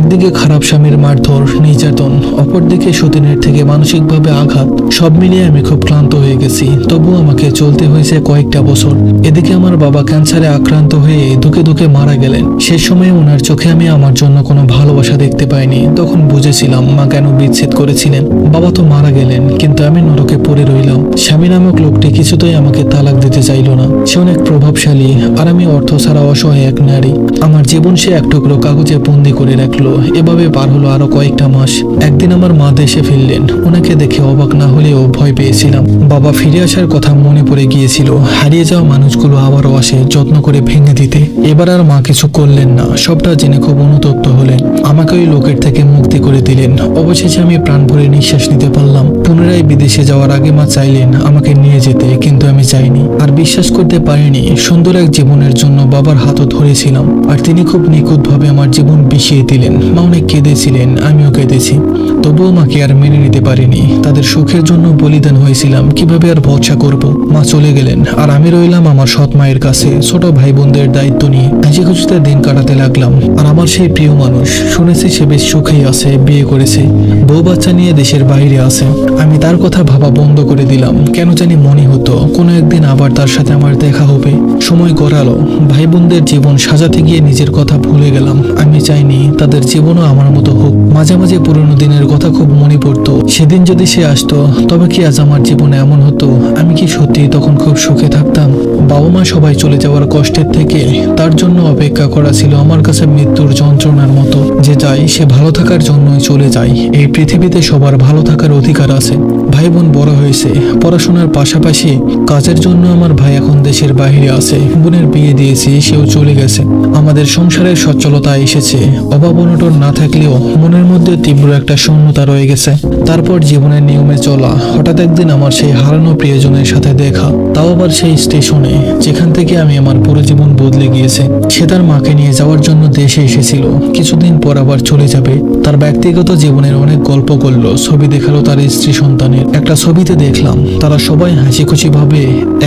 একদিকে খারাপ স্বামীর মারধর, নির্যাতন, অপরদিকে সতীনের থেকে মানসিকভাবে আঘাত, সব মিলিয়ে আমি খুব ক্লান্ত হয়ে গেছি। তবুও আমাকে চলতে হয়েছে কয়েকটা বছর। এদিকে আমার বাবা ক্যান্সারে আক্রান্ত হয়ে দুকে দুকে মারা গেলেন। সে সময় ওনার চোখে আমি আমার জন্য কোনো ভালোবাসা দেখতে পাইনি। তখন বুঝেছিলাম মা কেন বিচ্ছেদ করেছিলেন। বাবা তো মারা গেলেন, কিন্তু আমি নরকে পড়ে রইলাম। স্বামী নামক লোকটি কিছুতেই আমাকে তালাক দিতে চাইলো না। সে অনেক প্রভাবশালী, আর আমি অর্থ ছাড়া অসহায় এক নারী। আমার জীবন সে এক টুকরো কাগজে বন্দি করে রাখল। এভাবে পার হলো আরও কয়েকটা মাস। একদিন আমার মা দেশে ফিরলেন। ওনাকে দেখে অবাক না হলেও ভয় পেয়েছিলাম। বাবা ফিরে আসার কথা মনে পড়ে গিয়েছিল। হারিয়ে যাওয়া মানুষগুলো আবারও আসে যত্ন করে ভেঙে দিতে। এবার আর মা কিছু করলেন না। সবটা জেনে খুব অনুতপ্ত হলেন। আমাকে ওই লোকের থেকে মুক্তি করে দিলেন। অবশেষে আমি প্রাণ ভরে নিঃশ্বাস নিতে পারলাম। পুনরায় বিদেশে যাওয়ার আগে মা চাইলেন আমাকে নিয়ে যেতে, কিন্তু আমি চাইনি। আর বিশ্বাস করতে পারিনি, সুন্দর এক জীবনের জন্য বাবার হাতও ধরেছিলাম। আর তিনি খুব নিখুঁতভাবে আমার জীবন বিষিয়ে দিলেন। মা অনেক কেঁদেছিলেন, আমিও কেঁদেছি। তবুও মাকে আর মেনে নিতে পারিনি। তাদের সুখের জন্য বলিদান হয়েছিলাম, কীভাবে আর ভরসা করব? মা চলে গেলেন, আর আমি রইলাম আমার সৎ মায়ের কাছে। ছোট ভাই বোনদের দায়িত্ব নিয়ে হাসি খুশিতে দিন কাটাতে লাগলাম। আর আমার সেই প্রিয় মানুষ, শুনেছি সে বেশ সুখেই আছে, বিয়ে করেছে। বউ বাচ্চা নিয়ে দেশের বাইরে আছে। আমি তার কথা ভাবা বন্ধ করে দিলাম। কেন জানি মনে হতো, কোনো একদিন আবার তার সাথে আমার দেখা হবে। সময় গড়ালো। ভাই বোনদের জীবন সাজাতে গিয়ে নিজের কথা ভুলে গেলাম। আমি চাইনি তাদের জীবনও আমার মতো হোক। মাঝে মাঝে পুরনো দিনের কথা খুব মনে পড়তো। সেদিন যদি সে আসতো, তবে কি আজ আমার জীবনে এমন হতো? আমি কি সত্যি তখন খুব সুখে থাকতাম? বাবা মা সবাই চলে যাওয়ার কষ্টের থেকে তার জন্য অপেক্ষা করা ছিল আমার কাছে মৃত্যুর যন্ত্রণার মতো। যে যাই সে ভালো থাকার জন্যই চলে যায়। এই পৃথিবীতে সবার ভালো থাকার অধিকার আছে। ভাই বোন বড় হয়েছে। পড়াশোনার পাশাপাশি কাজের জন্য আমার ভাই এখন দেশের বাইরে আছে। বোনের বিয়ে দিয়েছি, সেও চলে গেছে। আমাদের সংসারের সচ্ছলতা এসেছে। অভাব অনটন না থাকলেও মনের মধ্যে তীব্র একটা শূন্যতা রয়ে গেছে। তারপর জীবনের নিয়মে চলা, হঠাৎ একদিন আমার সেই হারানো প্রিয়জনের সাথে দেখা। তাও আবার সেই স্টেশনে, যেখান থেকে আমি আমার পুরো জীবন বদলে গিয়েছে। সে তার মাকে নিয়ে যাওয়ার জন্য দেশে এসেছিল। কিছুদিন পর আবার চলে যাবে। তার ব্যক্তিগত জীবনের অনেক গল্প করল, ছবি দেখাল তার স্ত্রী সন্তানের। একটা ছবিতে দেখলাম, তারা সবাই হাসি খুশি ভাবে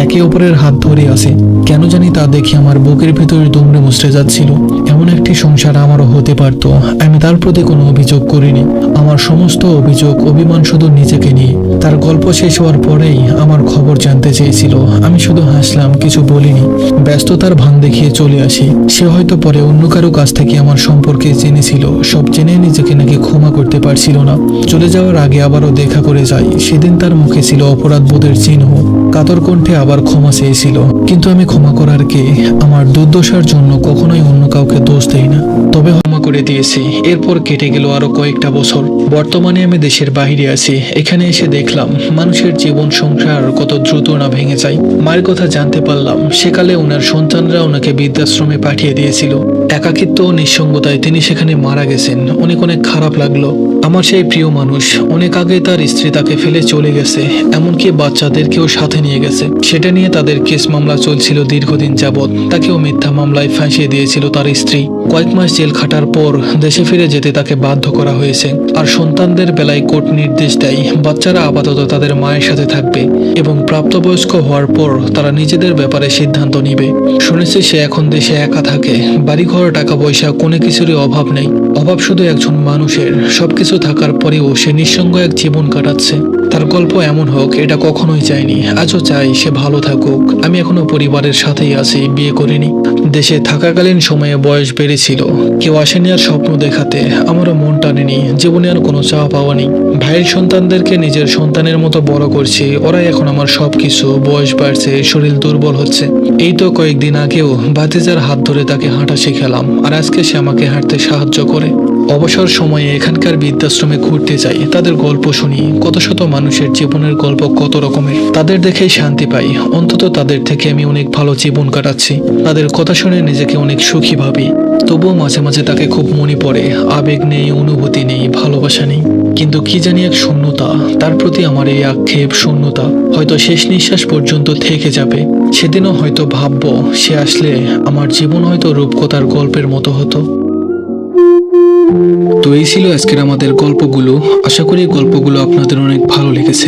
একে অপরের হাত ধরে আছে। কেন জানি তা দেখে আমার বুকের ভিতরে দুমড়ে মুচড়ে যাচ্ছিল। এমন একটি সংসার আমারও হতে পারত, আমি তার প্রতি কোনো অভিযোগ করিনি। আমার সমস্ত অভিযোগ, অভিমান শুধু নিজেকে নিয়ে। তার গল্প শেষ হওয়ার পরেই আমার খবর জানতে চেয়েছিল। আমি শুধু হাসলাম, কিছু বলিনি। ব্যস্ততার ভান দেখিয়ে চলে আসি। সে হয়তো পরে অন্য কারও কাছ থেকে আমার সম্পর্কে জেনেছিল। সব জেনে নিজেকে নাকি ক্ষমা করতে পারছিল না। চলে যাওয়ার আগে আবারও দেখা করে যাই। সেদিন তার মুখে ছিল অপরাধ বোধের চিহ্ন। কাতর কণ্ঠে আবার ক্ষমা চেয়েছিল। কিন্তু আমি ক্ষমা করার কে? আমার দুর্দশার জন্য কখনোই অন্য কাউকে দোষ দেই না। তবে ক্ষমা করে দিয়েছি। এরপর কেটে গেল আরও কয়েকটা বছর। বর্তমানে আমি দেশের বাইরে আছি। এখানে এসে দেখলাম, মানুষের জীবন সংসার কত দ্রুত না ভেঙে যায়। মায়ের কথা জানতে পারলাম, সেকালে ওনার সন্তানরা ওনাকে বৃদ্ধাশ্রমে পাঠিয়ে দিয়েছিল। একাকিত্ব ও নিঃসঙ্গতায় তিনি সেখানে মারা গেছেন। অনেক অনেক খারাপ লাগল। আমার সেই প্রিয় মানুষ, অনেক আগে তার স্ত্রী তাকে ফেলে চলে গেছে, এমনকি বাচ্চাদেরকেও সাথে নিয়ে গেছে। সেটা নিয়ে তাদের কেস মামলা চলছিল দীর্ঘদিন যাবৎ। তাকেও মিথ্যা মামলায় ফাঁসিয়ে দিয়েছিল তার স্ত্রী। কয়েক মাস জেল খাটার পর দেশে ফিরে যেতে তাকে বাধ্য করা হয়েছে। আর সন্তানদের বেলায় কোর্ট নির্দেশ দেয়, বাচ্চারা আপাতত তাদের মায়ের সাথে থাকবে এবং প্রাপ্তবয়স্ক হওয়ার পর তারা নিজেদের ব্যাপারে সিদ্ধান্ত নিবে। শুনেছি সে এখন দেশে একা থাকে। বাড়িঘর টাকা পয়সা কোনো কিছুরই অভাব নেই। অভাব শুধু একজন মানুষের। সবকিছু থাকার পরেও সে নিঃসঙ্গ এক জীবন কাটাচ্ছে। তার গল্প এমন হোক, এটা কখনোই চাইনি। আজও চাই সে ভালো থাকুক। আমি এখনও পরিবারের সাথেই আছি, বিয়ে করিনি। দেশে থাকাকালীন সময়ে বয়স বেড়েছিল। কেউ আসেনি আর স্বপ্ন দেখাতে। আমারও মন টানেনি। জীবনে আর কোনো চাওয়া পাওয়া নেই। ভাইয়ের সন্তানদেরকে নিজের সন্তানের মতো বড় করছি। ওরাই এখন আমার সব কিছু বয়স বাড়ছে, শরীর দুর্বল হচ্ছে। এই তো কয়েকদিন আগেও ভাতিজার হাত ধরে তাকে হাঁটা শেখালাম। আর আজকে সে আমাকে হাঁটতে সাহায্য করে। অবসর সময়ে এখানকার বৃদ্ধাশ্রমে ঘুরতে যাই। তাদের গল্প শুনি। কত শত মানুষের জীবনের গল্প কত রকমের। তাদের দেখেই শান্তি পাই। অন্তত তাদের থেকে আমি অনেক ভালো জীবন কাটাচ্ছি। তাদের কথা শুনে নিজেকে অনেক সুখী ভাবি। তবুও মাঝে মাঝে তাকে খুব মনে পড়ে। আবেগ নেই, অনুভূতি নেই, ভালোবাসা নেই। কিন্তু কি জানি এক শূন্যতা। তার প্রতি আমার এই আক্ষেপ শূন্যতা। হয়তো শেষ নিঃশ্বাস পর্যন্ত থেকে যাবে। সেদিনও হয়তো ভাববো, সে আসলে আমার জীবন হয়তো রূপকথার গল্পের মতো হতো। তো এই ছিল আজকের আমাদের গল্পগুলো। আশা করি গল্পগুলো আপনাদের অনেক ভালো লেগেছে।